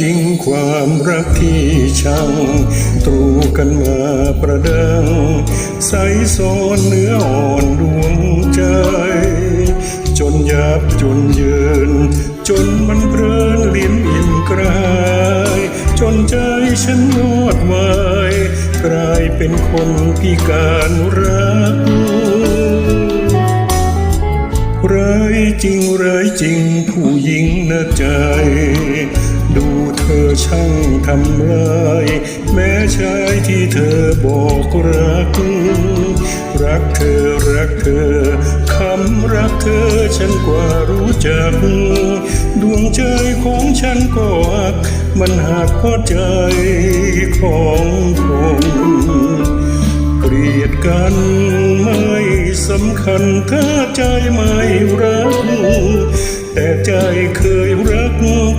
จริงความรักที่ช่างตรูกันมาประดัง ใสซอนเนื้ออ่อนดวงใจ จนยับจนเยิน จนมันเพลินลิ้นอิ่มกลาย จนใจฉันงอดวายกลายเป็นคนพิการรักร้ายจริงร้ายจริงผู้หญิงนะใจ อช่างทำลายแม้ชายที่เธอบอกรัก รักเธอรักเธอคำรักเธอฉันกว่ารู้จัก ดวงใจของฉันก็หัก มันหักเพราะใจของคนเกลียดกันไม่สำคัญถ้าใจไม่รัก แต่ใจเคย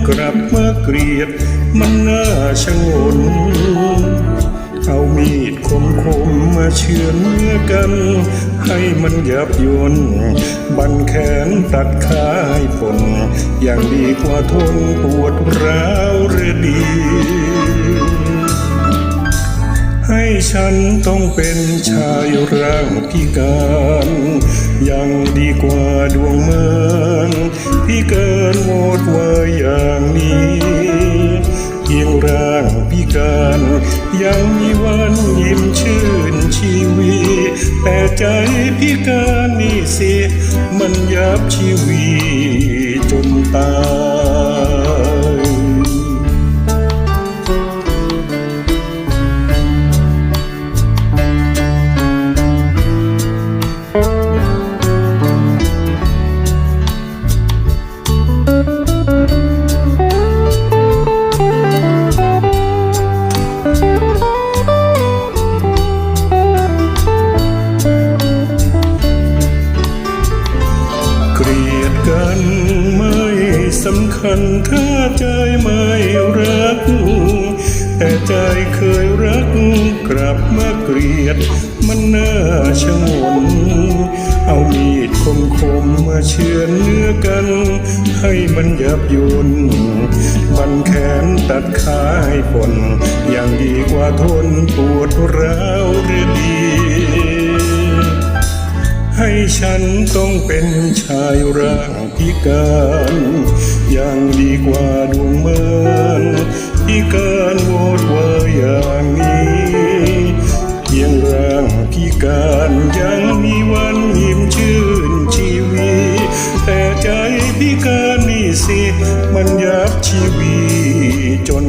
กลับมาเกลียดมันน่าชงนเอามีดคมคมๆมาเชือนเนื้อกัน ให้มันยับยนบันแขนตัดขาให้ผลอย่างดีกว่าทนปวดร้าวเรือดี ให้ฉันต้องเป็นชายร่างพิการ ยังดีกว่าดวงเมืองพิการ หมดว่าอย่างนี้เพียงร่างพิการยังมีวันยิ้มชื่นชีวีแต่ใจพิการนี่สิ มันยับชีวีจนตาย สำคัญถ้าใจไม่รัก แต่ใจเคยรักกลับมาเกลียด มันน่าชงน เอามีดคมคมมาเชือนเนื้อกัน ให้มันยับยนบันแขนตัดขาให้ผลอย่างดีกว่าทนปวดร้าวหรือดี ฉันต้องเป็นชายร่างพิการยังดีกว่าดวงเมินพิการโวดวายอย่างนี้เพียงร่างพิการยังมีวันยิ้มชื่นชีวีแต่ใจพิการนี่สิมันยับชีวีจน